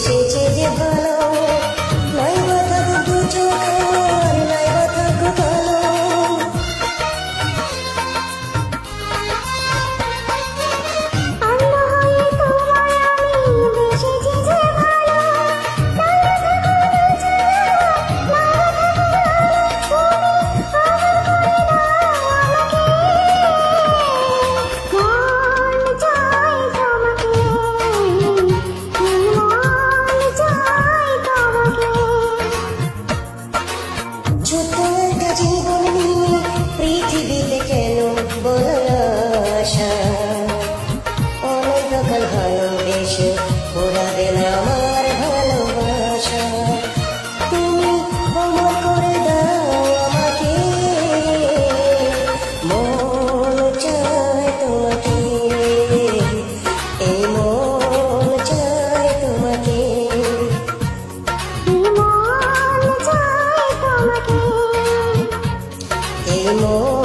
অন্ধ এসে ঘোরাবে আমার ভালোবাসা। তুমি আমার করে দাও আমাকে। মন চায় তোমাকে। এই মন চায় তোমাকে। এই মন